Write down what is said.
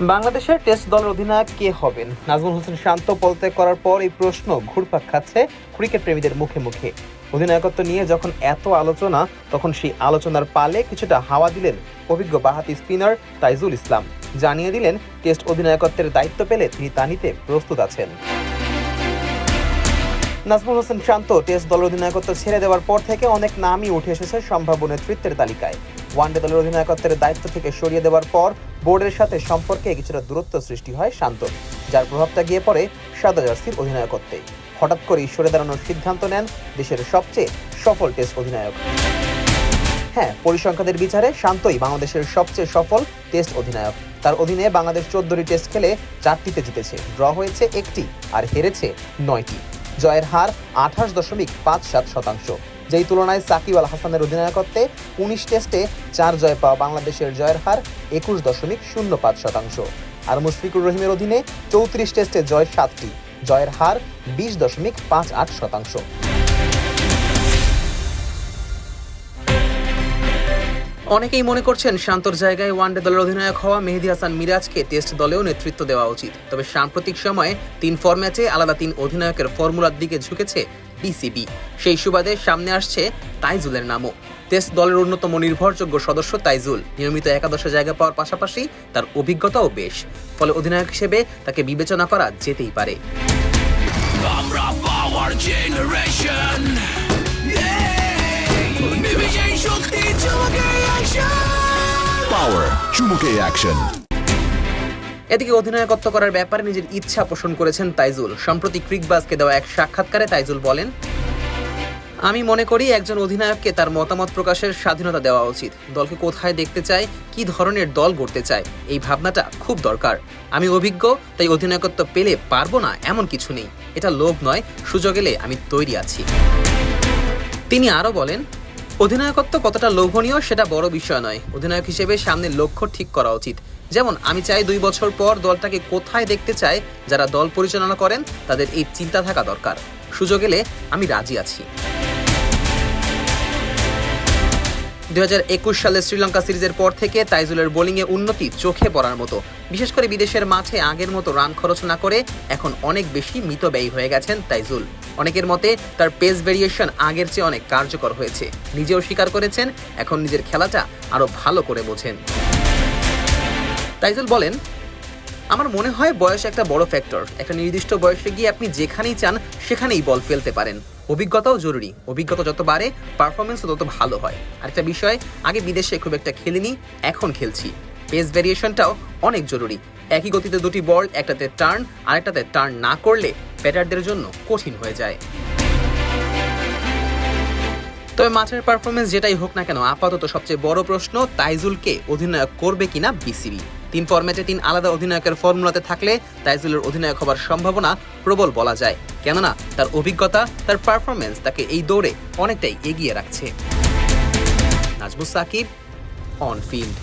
বাংলাদেশের টেস্ট দলের অধিনায়ক কে হবেন? নাজমুল হোসেন শান্ত পদত্যাগ করার পর এই প্রশ্ন ঘুরপাক খাচ্ছে ক্রিকেট প্রেমীদের মুখে মুখে। অধিনায়কত্ব নিয়ে যখন এত আলোচনা, তখন সেই আলোচনার পালে কিছুটা হাওয়া দিলেন অভিজ্ঞ বাহাতি স্পিনার তাইজুল ইসলাম। জানিয়ে দিলেন, টেস্ট অধিনায়কত্বের দায়িত্ব পেলে তিনি তা নিতে প্রস্তুত আছেন। নাজমুল হোসেন শান্ত টেস্ট দলের অধিনায়কত্ব ছেড়ে দেওয়ার পর থেকে অনেক নামই উঠে এসেছে সম্ভাব্য নেতৃত্বের তালিকায়। ওয়ানডে দলের অধিনায়কত্বের দায়িত্ব থেকে সরিয়ে দেওয়ার পর বোর্ডের সাথে সম্পর্কে কিছুটা দূরত্ব সৃষ্টি হয় শান্ত, যার প্রভাবটা গিয়ে পড়ে সাদা জার্সির অধিনায়কত্বে। হঠাৎ করেই সরে দাঁড়ানোর সিদ্ধান্ত নেন দেশের সবচেয়ে সফল টেস্ট অধিনায়ক। হ্যাঁ পরিসংখ্যানের বিচারে শান্তই বাংলাদেশের সবচেয়ে সফল টেস্ট অধিনায়ক। তার অধীনে বাংলাদেশ চোদ্দটি টেস্ট খেলে চারটিতে জিতেছে। ড্র হয়েছে একটি আর হেরেছে নয়টি। জয়ের হার আঠাশ দশমিক পাঁচ সাত শতাংশ। যেই তুলনায় সাকিব আল হাসানের অধিনায়কত্বে উনিশ টেস্টে চার জয় পাওয়া বাংলাদেশের জয়ের হার একুশ দশমিক শূন্য পাঁচ শতাংশ। আর মুশফিকুর রহিমের অধীনে চৌত্রিশ টেস্টে জয় সাতটি, জয়ের হার বিশ দশমিক পাঁচ আট শতাংশ। অনেকেই মনে করছেন শান্তর জায়গায় ওয়ানডে দলের অধিনায়ক হওয়া মেহেদি হাসান মিরাজকে টেস্ট দলেও নেতৃত্ব দেওয়া উচিত। তবে সাম্প্রতিক সময়ে তিন ফরম্যাটে আলাদা তিন অধিনায়কের ফর্মুলার দিকে ঝুঁকেছে বিসিবি। সেই সুবাদে সামনে আসছে তাইজুলের নামও। টেস্ট দলের অন্যতম নির্ভরযোগ্য সদস্য তাইজুল। নিয়মিত একাদশে জায়গা পাওয়ার পাশাপাশি তার অভিজ্ঞতাও বেশ। ফলে অধিনায়ক হিসেবে তাকে বিবেচনা করা যেতেই পারে। আমরা Power. চুমুকে অ্যাকশন এদিকে অধিনায়কত্ব করার ব্যাপারে নিজের ইচ্ছা পোষণ করেছেন তাইজুল। সম্প্রতি ক্রিকবাজকে দেওয়া এক সাক্ষাৎকারে তাইজুল বলেন, আমি মনে করি একজন অধিনায়ককে তার মতামত প্রকাশের স্বাধীনতা দেওয়া উচিত। দলকে কোথায় দেখতে চায়, কি ধরনের দল গড়তে চায়, এই ভাবনাটা খুব দরকার। আমি অভিজ্ঞ, তাই অধিনায়কত্ব পেলে পারব না, এমন কিছু নেই। এটা লোভ নয়, সুযোগ এলে আমি তৈরি আছি। তিনি আরও বলেন অধিনায়কত্ব কতটা লোভনীয় সেটা বড় বিষয় নয়। অধিনায়ক হিসেবে সামনে লক্ষ্য ঠিক করা উচিত। যেমন, আমি চাই দুই বছর পর দলটাকে কোথায় দেখতে চাই, যারা দল পরিচালনা করেন, তাদের এই চিন্তা থাকা দরকার। সুযোগ এলে আমি রাজি আছি। দু হাজার একুশ সালে শ্রীলঙ্কা সিরিজের পর থেকে তাইজুলের বোলিংয়ে উন্নতি চোখে পড়ার মতো। বিশেষ করে বিদেশের মাঠে আগের মতো রান খরচ না করে এখন অনেক বেশি মিতব্যয়ী হয়ে গেছেন তাইজুল। অনেকের মতে তার পেস ভেরিয়েশন আগের চেয়ে অনেক কার্যকর হয়েছে। নিজেও স্বীকার করেছেন, এখন নিজের খেলাটা আরও ভালো করে বোঝেন। তাইজুল বলেন আমার মনে হয় বয়স একটা বড় ফ্যাক্টর একটা নির্দিষ্ট বয়সে গিয়ে আপনি যেখানেই চান, সেখানেই বল ফেলতে পারেন। অভিজ্ঞতাও জরুরি। অভিজ্ঞতা যত বাড়ে পারফরমেন্সও তত ভালো হয়। আরেকটা বিষয়, আগে বিদেশে খুব একটা খেলিনি, এখন খেলছি। পেস ভেরিয়েশনটাও অনেক জরুরি। একই গতিতে দুটি বল, একটাতে টার্ন আরেকটাতে টার্ন না করলে ব্যাটারদের জন্য কঠিন হয়ে যায়। তবে মাঠের পারফরমেন্স যেটাই হোক না কেন, আপাতত সবচেয়ে বড় প্রশ্ন, তাইজুলকে অধিনায়ক করবে কিনা বিসিবি। তিন ফরম্যাটে তিন আলাদা অধিনায়কের ফর্মুলাতে থাকলে তাইজুলের অধিনায়ক হবার সম্ভাবনা প্রবল বলা যায়। কেননা, তার অভিজ্ঞতা, তার পারফরমেন্স তাকে এই দৌড়ে অনেকটাই এগিয়ে রাখছে। Najmus Shakib on field